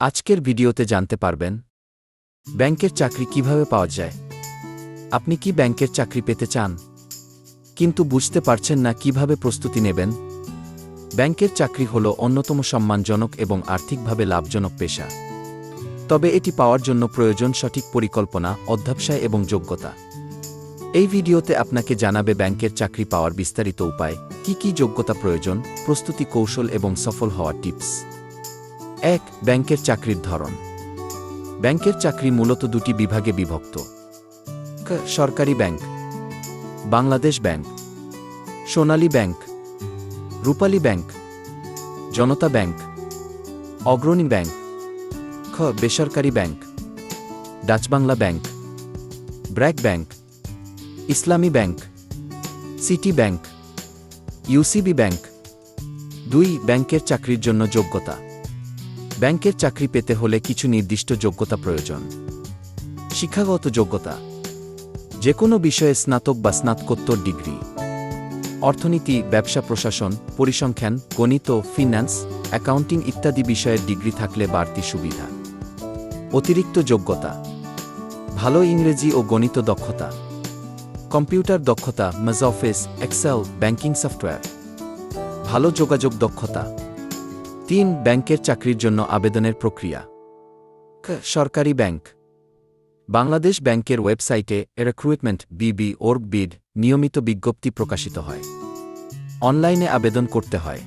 আজকের ভিডিওতে জানতে পারবেন, ব্যাংকের চাকরি কীভাবে পাওয়া যায়, আপনি কি ব্যাংকের চাকরি পেতে চান, কিন্তু বুঝতে পারছেন না কীভাবে প্রস্তুতি নেবেন। ব্যাংকের চাকরি হল অন্যতম সম্মানজনক এবং আর্থিকভাবে লাভজনক পেশা। তবে এটি পাওয়ার জন্য প্রয়োজন সঠিক পরিকল্পনা, অধ্যাবসায় এবং যোগ্যতা। এই ভিডিওতে আপনাকে জানাবে ব্যাংকের চাকরি পাওয়ার বিস্তারিত উপায়, কি কি যোগ্যতা প্রয়োজন, প্রস্তুতি কৌশল এবং সফল হওয়ার টিপস। এক, ব্যাংকের চাকরির ধরন। ব্যাংকের চাকরি মূলত দুটি বিভাগে বিভক্ত। সরকারি bank. Bangladesh bank. Sonali bank. Rupali bank. Janata bank. Agrani bank. খ, বেসরকারি bank. Dutch Bangla bank. BRAC bank. Islami bank. City bank. UCB bank. দুই, ব্যাংকের চাকরির জন্য যোগ্যতা। ব্যাংকের চাকরি পেতে হলে কিছু নির্দিষ্ট যোগ্যতা প্রয়োজন। শিক্ষাগত যোগ্যতা। যে কোনো বিষয়ে স্নাতক বা স্নাতকোত্তর ডিগ্রি। অর্থনীতি, ব্যবসা প্রশাসন, পরিসংখ্যান, গণিত, ফিন্যান্স, অ্যাকাউন্টিং ইত্যাদি বিষয়ের ডিগ্রি থাকলে বাড়তি সুবিধা। অতিরিক্ত যোগ্যতা। ভালো ইংরেজি ও গণিত দক্ষতা। কম্পিউটার দক্ষতা, মাজ অফিস, এক্সেল, ব্যাংকিং সফটওয়্যার। ভালো যোগাযোগ দক্ষতা। তিন ব্যাংকের চাকরির জন্য আবেদনের প্রক্রিয়া। সরকারি ব্যাংক। বাংলাদেশ ব্যাংকের ওয়েবসাইটে রিক্রুটমেন্ট বিবি ওর বিড নিয়মিত বিজ্ঞপ্তি প্রকাশিত হয়। অনলাইনে আবেদন করতে হয়।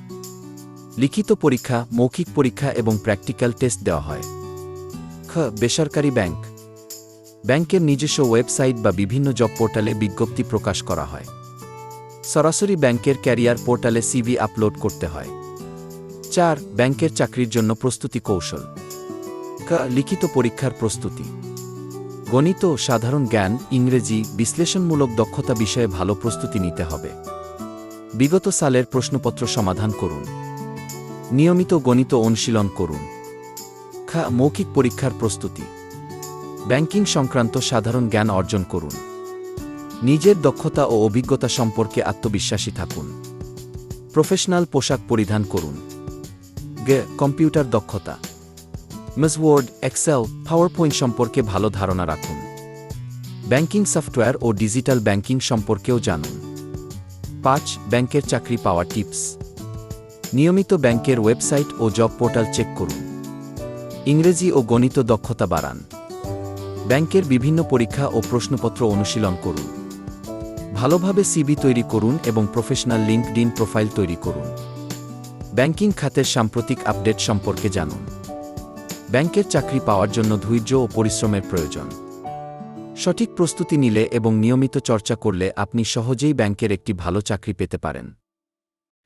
লিখিত পরীক্ষা, মৌখিক পরীক্ষা এবং প্র্যাকটিক্যাল টেস্ট দেওয়া হয়। খ, বেসরকারি ব্যাংক। ব্যাংকের নিজস্ব ওয়েবসাইট বা বিভিন্ন জব পোর্টালে বিজ্ঞপ্তি প্রকাশ করা হয়। সরাসরি ব্যাংকের ক্যারিয়ার পোর্টালে সিভি আপলোড করতে হয়। চার, ব্যাংকের চাকরির জন্য প্রস্তুতি কৌশল। ক, লিখিত পরীক্ষার প্রস্তুতি। গণিত সাধারণ জ্ঞান, ইংরেজি, বিশ্লেষণমূলক দক্ষতা বিষয়ে ভালো প্রস্তুতি নিতে হবে। বিগত সালের প্রশ্নপত্র সমাধান করুন। নিয়মিত গণিত অনুশীলন করুন। খা মৌখিক পরীক্ষার প্রস্তুতি। ব্যাংকিং সংক্রান্ত সাধারণ জ্ঞান অর্জন করুন। নিজের দক্ষতা ও অভিজ্ঞতা সম্পর্কে আত্মবিশ্বাসী থাকুন। প্রফেশনাল পোশাক পরিধান করুন। গে কম্পিউটার দক্ষতা। মিস ওয়ার্ড এক্সেল পাওয়ারপয়েন্ট সম্পর্কে ভালো ধারণা রাখুন। ব্যাংকিং সফটওয়্যার ও ডিজিটাল ব্যাংকিং সম্পর্কেও জানুন। পাঁচ, ব্যাংকের চাকরি পাওয়ার টিপস নিয়মিত ব্যাংকের ওয়েবসাইট ও জব পোর্টাল চেক করুন। ইংরেজি ও গণিত দক্ষতা বাড়ান। ব্যাংকের বিভিন্ন পরীক্ষা ও প্রশ্নপত্র অনুশীলন করুন। ভালোভাবে সিবি তৈরি করুন এবং প্রফেশনাল লিঙ্কডিন প্রোফাইল তৈরি করুন। ব্যাংকিং খাতের সাম্প্রতিক আপডেট সম্পর্কে জানুন। ব্যাংকের চাকরি পাওয়ার জন্য ধৈর্য ও পরিশ্রমের প্রয়োজন। সঠিক প্রস্তুতি নিলে এবং নিয়মিত চর্চা করলে আপনি সহজেই ব্যাংকের একটি ভালো চাকরি পেতে পারেন।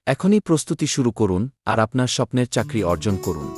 এখনই প্রস্তুতি শুরু করুন আর আপনার স্বপ্নের চাকরি অর্জন করুন।